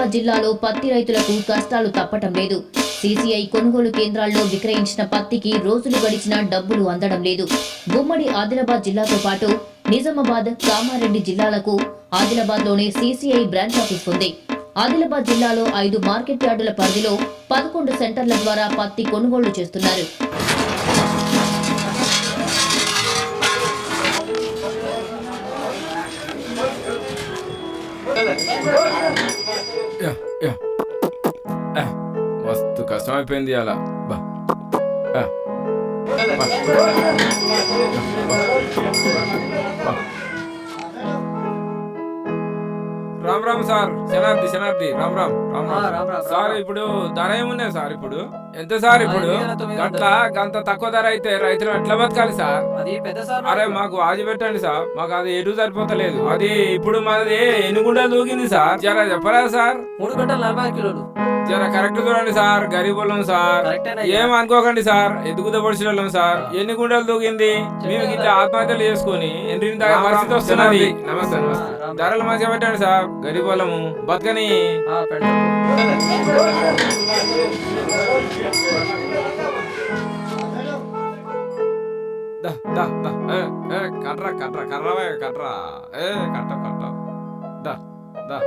కృష్ణా జిల్లాలో పత్తి రైతులకు కష్టాలు తప్పటం లేదు. సీసీఐ కొనుగోలు కేంద్రాల్లో విక్రయించిన పత్తికి రోజులు గడిచినా డబ్బులు అందడం లేదు. గుమ్మడి ఆదిలాబాద్ జిల్లాతో పాటు నిజామాబాద్ కామారెడ్డి జిల్లాలకు ఆదిలాబాద్లోనే సీసీఐ బ్రాంచ్ ఆఫీస్ ఉంది. ఆదిలాబాద్ జిల్లాలో ఐదు మార్కెట్ యార్డుల పరిధిలో పదకొండు సెంటర్ల ద్వారా పత్తి కొనుగోలు చేస్తున్నారు. Yeah, yeah. ఆ, మస్తు కష్టమైపోయింది అలా రామ్ రామ్ సార్ శనార్థి శనార్థి రామ్ రామ్ రామ్ రామ్. సార్. ఇప్పుడు ధర ఏమున్నాయి సార్ ఇప్పుడు. ఎంత సార్ ఇప్పుడు? వందలు. గంత తక్కువ ధర అయితే రైతులు ఎట్లా బతకాలి సార్? అరే మాకు ఆది పెట్టండి సార్. మాకు అది ఎటు సరిపోతలేదు. అది ఇప్పుడు మనది ఎన్ని గుంటలు దూకింది సార్. జర చెప్పరా సార్? మూడు గంటల నలభై కిలోలు. జర కరెక్ట్ చూడండి సార్ గరీబులం సార్. ఏం అనుకోకండి సార్ ఎదుగుద పడిచిన సార్. ఎన్ని గుంటలు దూకింది? మేము ఇట్లా ఆత్మహత్యలు చేసుకొని ఎన్ని దాకా పరిస్థితి వస్తున్నది? నమస్తే నమస్తే. ధరలు మంచిగా పెట్టండి సార్ గరీబులము. బతకని. ఆ, పెడతాం. దా, దా, దా. ఏ, ఏ, కట్రా కట్రా కర్రవే కట్రా. ఏ కట్ట కట్ట దా దా.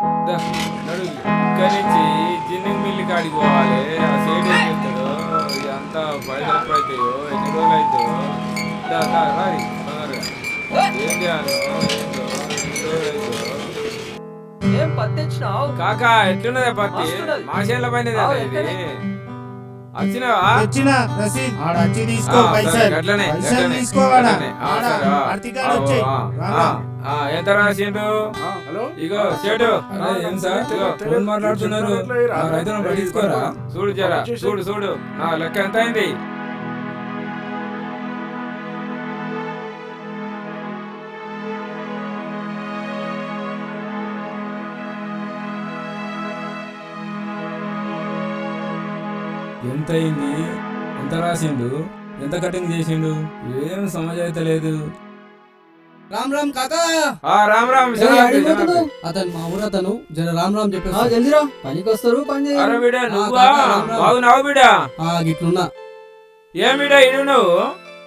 ఇక్కడి నుంచి జిన్నింగ్ మిల్లి కాడికి పోవాలి. ఆ సైడ్ ఏం చేస్తాడో? ఇదంతా ఎప్పుడు అవుతాయో ఎన్ని రోజులు అవుతాయో దా దా రారి తొందరగా ఏం చేయాలో? ఏందో ఎన్ని రోజులు అవుతాయో ఏం పత్తి తెచ్చినావు? కాకా ఎట్లున్నదే పత్తి. మా చేనుల పైన ఎంత రాసిండు హలో? ఇగో అరే, ఏం సార్? ఇగో, ఫోన్ మాట్లాడుతున్నారు. ఆ, రైతులను పట్టించుకోరా? చూడు జరా. చూడు చూడు. నా లెక్క ఎంత అయింది? ఎంత అయింది ఎంత రాసిండు? ఎంత కటింగ్ చేసిండు? ఏం సమాజం అయితే లేదు. రామ్ రామ్ కాకా! ఆ రామ్ రామ్. అతను మా ఊరు అతను. జర రామ్ రామ్ ఆ, చెప్పేసి జల్దీరా పనికి వస్తారు పని అరే చేయరు. బిడ్డ నువ్వా. బాగున్నావు బిడ్డ? ఆ గిట్లున్నా. ఏం బిడ్డ ఇడు నువ్వు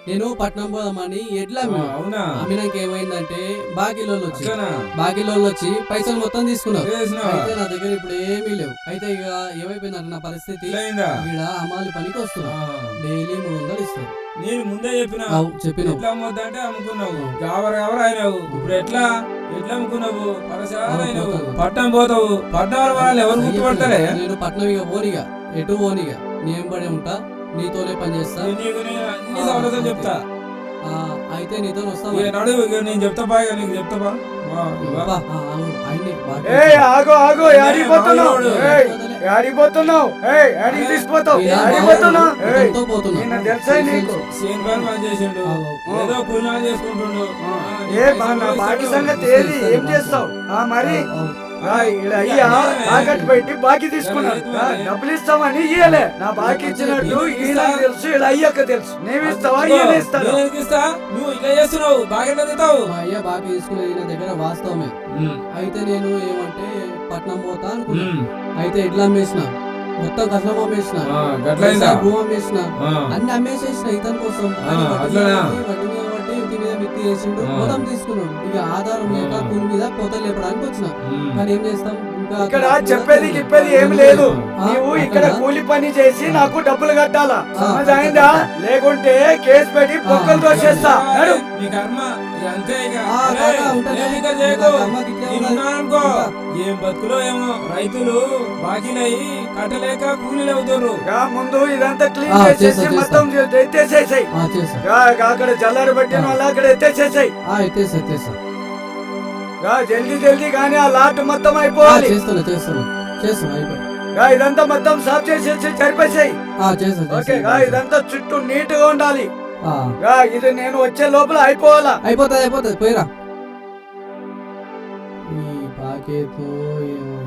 నేను పట్నం పోదామని ఎడ్ల ఆ, అవునా? అమ్మినాక ఏమైందంటే బాకీలోళ్ళు వచ్చి? బాకీలోళ్ళు వచ్చి పైసలు మొత్తం తీసుకున్నారు? అయితే నా దగ్గర ఇప్పుడు ఏమీ లేవు. అయితే ఇక ఏమైపోయిందంటే నా పరిస్థితి? ఈడ అమ్మాలి పనికి వస్తున్నా. డైలీ మూడు వందలు ఇస్తారు. నేను ముందే చెప్పిన. అవు చెప్పినావు. ఎట్లా అమ్మొద్దంటే అమ్ముకున్నావు. గావర గావర అయినావు. ఇప్పుడు ఎట్లా? ఎట్లా అమ్ముకున్నావు? పరసాలు అయినావు. పట్టణం పోతావు. పట్టణం వాళ్ళు ఎవరు గుర్తుపడతారే నేను పట్నం ఇక పోనిగా ఎటు పోనిగా నేను పడే ఉంటా. నీతోనే నీకు అన్ని చెప్తా. ఆ, అయితే నీతో వస్తా ఇక నడు ఇక నేను చెప్తా బాగా నీకు చెప్తా బా. ఆగో ఆగో. నిన్న తెలుసా నీకు? సేన్ పని పని చేసిండు. ఆ, ఏదో పుణ్యాలు చేసుకుంటుండు. ఏ నా బాకీ. సంగతి ఏది? ఏం చేస్తావు? ఆ మరి? అయ్యా తాకట్టు పెట్టి బాకీ తీసుకున్నాడు డబ్బులు ఇస్తామని ఇయ్యలే. నా బాకీ ఇచ్చినట్టు ఈయన తెలుసు ఈడ అయ్యాక తెలుసు. నేను ఇస్తావా? ఈయన ఎందుకు ఇస్తా? నువ్వు ఇలా చేస్తున్నావు. బాగా మా అయ్య బాకీ తీసుకునే ఈయన దగ్గర వాస్తవమే. అయితే నేను ఏమంటే పట్నం పోతా అయితే ఎట్లా అమ్మేసిన. మొత్తం కట్నం అమ్మేసిన? భూమి అమ్మేసిన. అన్ని అమ్మేసేసిన ఇతని కోసం. మిత్తి చేసిండు. మొత్తం తీసుకున్నాడు ఇక ఆధారం లేక. కూలి మీద పోతలు లేపడానికి వచ్చిన. కానీ ఏం చేస్తాం ఇక్కడ చెప్పేది గిప్పేది ఏం లేదు. ఆ, నీవు ఇక్కడ? కూలి పని చేసి నాకు డబ్బులు కట్టాలా? సమజైందా లేకుంటే కేసు పెట్టి పొక్కలు. ఏం బతుకులో ఏమో రైతులు బాకీలయ్యి కట్టలేక కూలీలు అవుతారు గా ముందు ఇదంతా క్లీన్ చేసేసి మొత్తం ఎత్తేసేసాయి అక్కడ జల్లారు పెట్టిన వాళ్ళు అక్కడ ఎత్తేసేసాయి. ఆ, ఎత్తేస్తా. గా జల్దీ జల్దీ కానీ ఆ లాట్ మొత్తం అయిపోవాలి. చేస్తాను చేస్తాను చేస్తాను అయిపోయి గా ఇదంతా మొత్తం సాఫ్ చేసేసి ఆ, చేస్తాను ఓకే గా ఇదంతా చుట్టూ నీట్గా ఉండాలి. ఆ, గా ఇది నేను వచ్చే లోపల అయిపోవాలా? అయిపోతుంది అయిపోతుంది పోయిరా. ఈ పాకేతో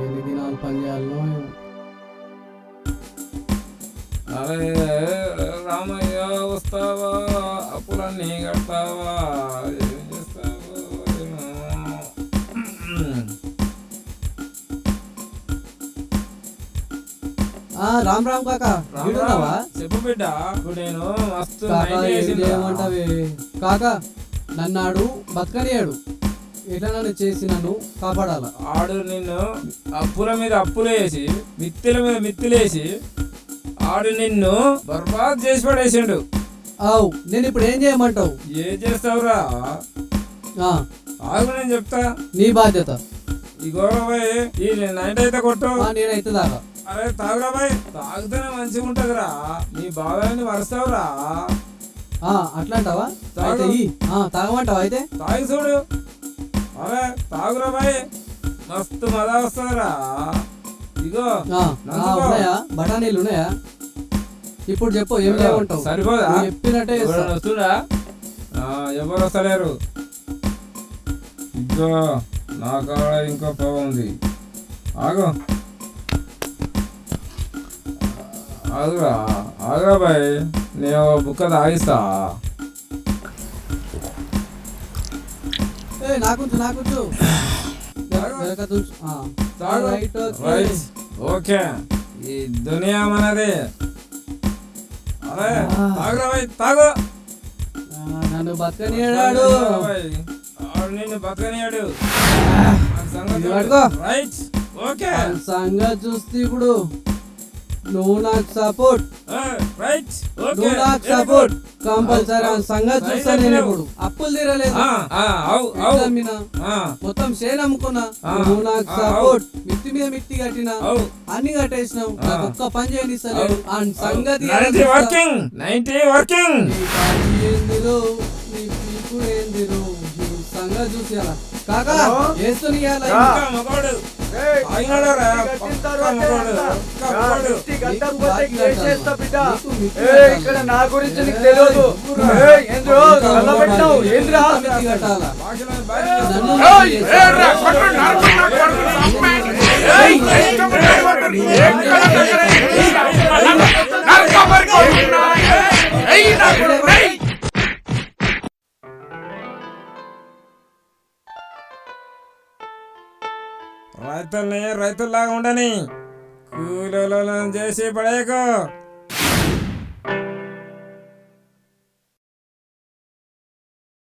ఎన్ని దినాలు పని చేయాలనో ఏమో. అరే రామయ్య వస్తావా? అప్పులన్నీ కడతావా? రామ్ రామ్ కాక వీడున్నావా? చెప్పు బిడ్డ. ఇప్పుడు నేను మస్తు కాక నైట్ ఏం చేసిండ్రా. చేయమంటావే? కాక నన్నాడు బతకనియాడు. ఎట్లా నన్ను చేసి నన్ను కాపాడాల? ఆడు నిన్ను అప్పుల మీద అప్పులు వేసి మిత్తిల మీద మిత్తిలేసి ఆడు నిన్ను బర్బాద్ చేసి పడేసిండు. ఆవు నేను ఇప్పుడు ఏం చేయమంటావు? ఏం చేస్తావురా? ఆ, ఆగు నేను చెప్తా. నీ బాధ్యత. ఈ గౌరవయ్య ఈ నైట్ అయితే కొట్టు. నేనైతే దాకా అరే తాగురా బాయ్ తాగితేనే మంచిగా ఉంటదిరా. నీ బాబాయ్ని వరుస్తావురా. ఆ, అట్లా అంటావా తాగు. అయితే ఈ. ఆ, తాగమంటావా అయితే? తాగి చూడు. అరే తాగురా బాయ్. మస్తు మజా వస్తుందిరా. ఇగో ఆ, ఆ, నంచుకో. ఉన్నాయా? బఠానీలు ఉన్నాయా? ఇప్పుడు చెప్పు ఏం చేయమంటావు సరిపోదా? నువ్వు చెప్పినట్టే చేస్తా. ఎవరైనా వస్తుందా ఆ, ఎవరు వస్తలేరు? ఇదిగో నా కాడ ఇంకో పొగ ఉంది. ఆగు. ఆగురా ఆగురా బాయ్. నేను బుక్క తాగిస్తా. ఓకే. ఈ దునియా మనది. అరే తాగురా బాయ్ తాగు. నన్ను బతకనియాడు నిన్ను బతకనియాడు పట్టుకో. రైట్. ఓకే. సంగతి చూస్తే ఇప్పుడు. నువ్వు నాకు సపోర్ట్ రైట్ ఓకే నువ్వు నాకు సపోర్ట్ కంపల్సరీ ఆ సంగతి నేను ఇప్పుడు అప్పులు తీరలేదు అమ్మినా? మొత్తం షేర్ అమ్ముకున్నా నువ్వు నాకు సపోర్ట్ మిత్తి మీద కట్టినా అన్ని కట్టేసినావు. నాకు ఒక్క పని ఆ సంగతి? వర్కింగ్ నైన్టీ వర్కింగ్ నీ పార్టీ ఏందిరో, నీ పీకు ఏందిరో, నీ సంగతి చూసి అలా. కాకా? వేస్తుని ఇయ్యాల కా. ఇంకా. మగవాడు ఏయ్, ఆగినాడా రా? కట్టిన రైతుల్ని రైతుల్లాగా ఉండని కూలీలను చేసి పడేయకు.